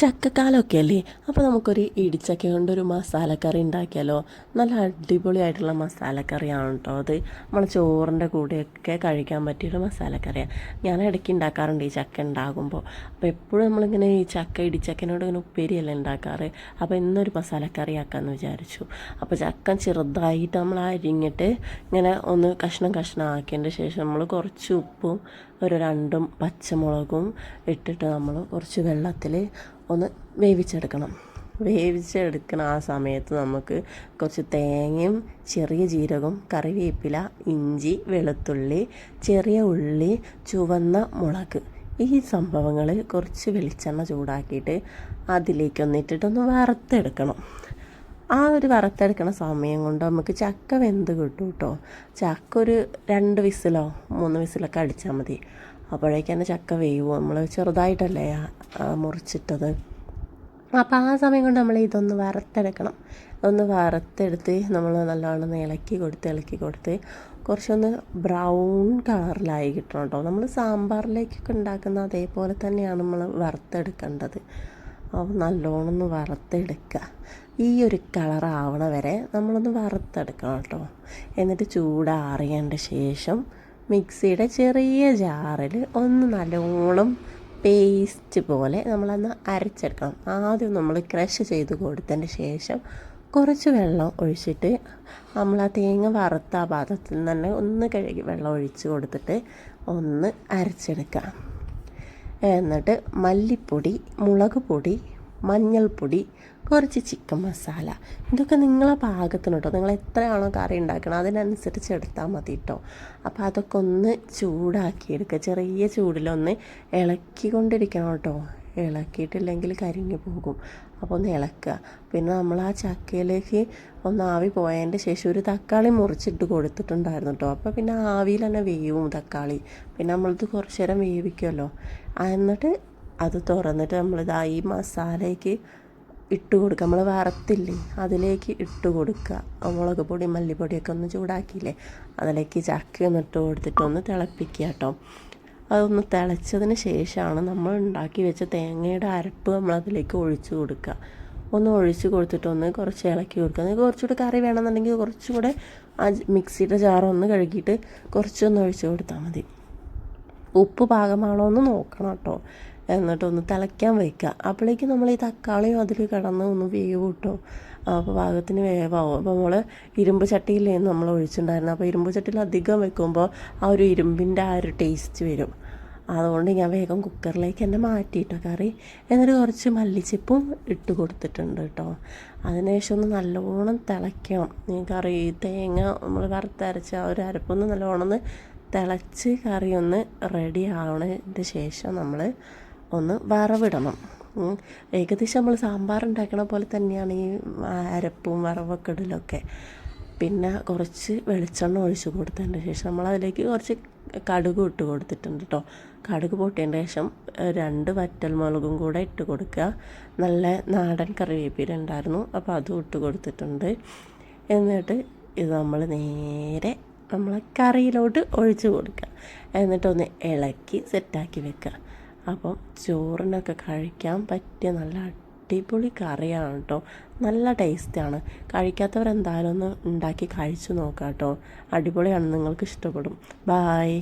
ചക്കക്കാലമൊക്കെ അല്ലേ അപ്പോൾ നമുക്കൊരു ഇടിച്ചക്ക കൊണ്ടൊരു മസാലക്കറി ഉണ്ടാക്കിയാലോ? നല്ല അടിപൊളിയായിട്ടുള്ള മസാലക്കറിയാണ് കേട്ടോ അത്. നമ്മൾ ചോറിന്റെ കൂടെയൊക്കെ കഴിക്കാൻ പറ്റിയൊരു മസാലക്കറിയാണ് ഞാൻ ഇടയ്ക്ക് ഉണ്ടാക്കാറുണ്ട് ഈ ചക്ക ഉണ്ടാകുമ്പോൾ. അപ്പോൾ എപ്പോഴും നമ്മളിങ്ങനെ ഈ ചക്ക ഇടിച്ചക്കനോട് ഇങ്ങനെ ഉപ്പേരിയല്ലേ ഉണ്ടാക്കാറ്? അപ്പോൾ ഇന്നൊരു മസാലക്കറി ആക്കാമെന്ന് വിചാരിച്ചു. അപ്പോൾ ചക്ക ചെറുതായിട്ട് നമ്മൾ അരിഞ്ഞിട്ട് ഇങ്ങനെ ഒന്ന് കഷ്ണം കഷ്ണം ആക്കിയതിന്റെ ശേഷം നമ്മൾ കുറച്ച് ഉപ്പും ഒരു രണ്ടും പച്ചമുളകും ഇട്ടിട്ട് നമ്മൾ കുറച്ച് വെള്ളത്തിൽ ഒന്ന് വേവിച്ചെടുക്കണം. വേവിച്ചെടുക്കണ ആ സമയത്ത് നമുക്ക് കുറച്ച് തേങ്ങയും ചെറിയ ജീരകവും കറിവേപ്പില ഇഞ്ചി വെളുത്തുള്ളി ചെറിയ ഉള്ളി ചുവന്ന മുളക് ഈ സംഭവങ്ങൾ കുറച്ച് വെളിച്ചെണ്ണ ചൂടാക്കിയിട്ട് അതിലേക്കൊന്നിട്ടിട്ടൊന്ന് വറുത്തെടുക്കണം. ആ ഒരു വറുത്തെടുക്കണ സമയം കൊണ്ട് നമുക്ക് ചക്ക വെന്ത് കിട്ടും കേട്ടോ ചക്ക ഒരു രണ്ട് വിസിലോ മൂന്ന് വിസിലൊക്കെ അടിച്ചാൽ മതി. അപ്പോഴേക്കും ചക്ക വേവും. നമ്മൾ ചെറുതായിട്ടല്ലേ മുറിച്ചിട്ടത്. അപ്പോൾ ആ സമയം കൊണ്ട് നമ്മൾ ഇതൊന്ന് വറുത്തെടുക്കണം. ഒന്ന് വറുത്തെടുത്ത് നമ്മൾ നല്ലോണം ഇളക്കി കൊടുത്ത് ഇളക്കി കൊടുത്ത് കുറച്ചൊന്ന് ബ്രൗൺ കളറിലായി കിട്ടണം കേട്ടോ നമ്മൾ സാമ്പാറിലേക്കൊക്കെ ഉണ്ടാക്കുന്ന അതേപോലെ തന്നെയാണ് നമ്മൾ വറുത്തെടുക്കേണ്ടത്. അപ്പോൾ നല്ലോണം ഒന്ന് വറുത്തെടുക്കുക ഈ ഒരു കളർ ആവണ വരെ നമ്മളൊന്ന് വറുത്തെടുക്കണം കേട്ടോ എന്നിട്ട് ചൂടാറിയതിന്റെ ശേഷം മിക്സിയുടെ ചെറിയ ജാറിൽ ഒന്ന് നല്ലോണം പേസ്റ്റ് പോലെ നമ്മളൊന്ന് അരച്ചെടുക്കണം. ആദ്യം നമ്മൾ ക്രഷ് ചെയ്ത് കൊടുത്തതിന് ശേഷം കുറച്ച് വെള്ളം ഒഴിച്ചിട്ട് നമ്മൾ ആ തേങ്ങ വറുത്ത ആ പാത്രത്തിൽ തന്നെ ഒന്ന് കഴുകി വെള്ളം ഒഴിച്ച് കൊടുത്തിട്ട് ഒന്ന് അരച്ചെടുക്കാം. എന്നിട്ട് മല്ലിപ്പൊടി മുളക് പൊടി മഞ്ഞൾപ്പൊടി കുറച്ച് ചിക്കൻ മസാല. ഇതൊക്കെ നിങ്ങളെ പാകത്തിന് കേട്ടോ നിങ്ങൾ എത്രയാണോ കറി ഉണ്ടാക്കണം അതിനനുസരിച്ച് എടുത്താൽ മതി കേട്ടോ അപ്പോൾ അതൊക്കെ ഒന്ന് ചൂടാക്കിയെടുക്കുക ചെറിയ ചൂടിലൊന്ന് ഇളക്കിക്കൊണ്ടിരിക്കണം കേട്ടോ ഇളക്കിയിട്ടില്ലെങ്കിൽ കരിഞ്ഞു പോകും. അപ്പോൾ ഒന്ന് ഇളക്കുക. പിന്നെ നമ്മൾ ആ ചക്കയിലേക്ക് ഒന്ന് ആവി പോയതിന്റെ ശേഷം ഒരു തക്കാളി മുറിച്ചിട്ട് കൊടുത്തിട്ടുണ്ടായിരുന്നു കേട്ടോ അപ്പോൾ പിന്നെ ആവിയിൽ തന്നെ വേവും തക്കാളി. പിന്നെ നമ്മളിത് കുറച്ച് നേരം വേവിക്കുമല്ലോ എന്നിട്ട് അത് തുറന്നിട്ട് നമ്മളിതാ ഈ മസാലയ്ക്ക് ഇട്ട് കൊടുക്കുക നമ്മൾ വറുത്തില്ലേ അതിലേക്ക് ഇട്ട് കൊടുക്കുക മുളക് പൊടി മല്ലിപ്പൊടിയൊക്കെ ഒന്ന് ചൂടാക്കിയില്ലേ അതിലേക്ക് ചക്കയൊന്ന് ഒന്ന് ഇട്ട് കൊടുത്തിട്ട് ഒന്ന് തിളപ്പിക്കുക കേട്ടോ. അതൊന്ന് തിളച്ചതിന് ശേഷമാണ് നമ്മൾ ഉണ്ടാക്കി വെച്ച തേങ്ങയുടെ അരപ്പ് നമ്മൾ അതിലേക്ക് ഒഴിച്ച് കൊടുക്കുക. ഒന്ന് ഒഴിച്ച് കൊടുത്തിട്ടൊന്ന് കുറച്ച് ഇളക്കി കൊടുക്കുക. നിങ്ങൾക്ക് കുറച്ചുകൂടെ കറി വേണമെന്നുണ്ടെങ്കിൽ കുറച്ചുകൂടെ ആ മിക്സിയുടെ ജാറൊന്ന് കഴുകിയിട്ട് കുറച്ചൊന്ന് ഒഴിച്ച് കൊടുത്താൽ മതി. ഉപ്പ് പാകമാണോ എന്ന് നോക്കണം കേട്ടോ. എന്നിട്ടൊന്ന് തിളയ്ക്കാൻ വയ്ക്കുക അപ്പോഴേക്കും നമ്മൾ ഈ തക്കാളിയും അതിൽ കിടന്ന് ഒന്ന് വേവ് കിട്ടും അപ്പോൾ പാകത്തിന് വേവാവും. അപ്പോൾ നമ്മൾ ഇരുമ്പ് ചട്ടിയിലേന്ന് നമ്മൾ ഒഴിച്ചിട്ടുണ്ടായിരുന്നു അപ്പോൾ ഇരുമ്പ് ചട്ടിയിൽ അധികം വെക്കുമ്പോൾ ആ ഒരു ഇരുമ്പിന്റെ ആ ഒരു ടേസ്റ്റ് വരും. അതുകൊണ്ട് ഞാൻ വേഗം കുക്കറിലേക്ക് തന്നെ മാറ്റിയിട്ടോ കറി. എന്നിട്ട് കുറച്ച് മല്ലിച്ചിപ്പും ഇട്ട് കൊടുത്തിട്ടുണ്ട് കേട്ടോ. അതിനുശേഷം ഒന്ന് നല്ലോണം തിളയ്ക്കണം. കറി തേങ്ങ നമ്മൾ വറുത്തരച്ച ആ ഒരു അരപ്പൊന്ന് നല്ലോണം ഒന്ന് തിളച്ച് കറി ഒന്ന് റെഡി ആവണതിന്റെ ശേഷം നമ്മൾ ഒന്ന് വറവിടണം. ഏകദേശം നമ്മൾ സാമ്പാർ ഉണ്ടാക്കണ പോലെ തന്നെയാണ് ഈ അരപ്പും വറവൊക്കെ ഇടലൊക്കെ. പിന്നെ കുറച്ച് വെളിച്ചെണ്ണ ഒഴിച്ച് കൊടുത്തതിന് ശേഷം നമ്മൾ അതിലേക്ക് കുറച്ച് കടുക് ഇട്ട് കൊടുത്തിട്ടുണ്ട് കേട്ടോ കടുക് പൊട്ടിയതിന് ശേഷം രണ്ട് വറ്റൽമുളകും കൂടെ ഇട്ട് കൊടുക്കുക. നല്ല നാടൻ കറിവേപ്പില ഉണ്ടായിരുന്നു. അപ്പോൾ അതും ഇട്ട് കൊടുത്തിട്ടുണ്ട്. എന്നിട്ട് ഇത് നമ്മൾ നേരെ നമ്മൾ കറിയിലോട്ട് ഒഴിച്ച് കൊടുക്കുക. എന്നിട്ടൊന്ന് ഇളക്കി സെറ്റാക്കി വെക്കുക. അപ്പം ചോറിനൊക്കെ കഴിക്കാൻ പറ്റിയ നല്ല അടിപൊളി കറിയാണ് കേട്ടോ. നല്ല ടേസ്റ്റാണ്. കഴിക്കാത്തവരെന്തായാലും ഒന്ന് ഉണ്ടാക്കി കഴിച്ചു നോക്കാം കേട്ടോ അടിപൊളിയാണ്. നിങ്ങൾക്ക് ഇഷ്ടപ്പെടും ബായ്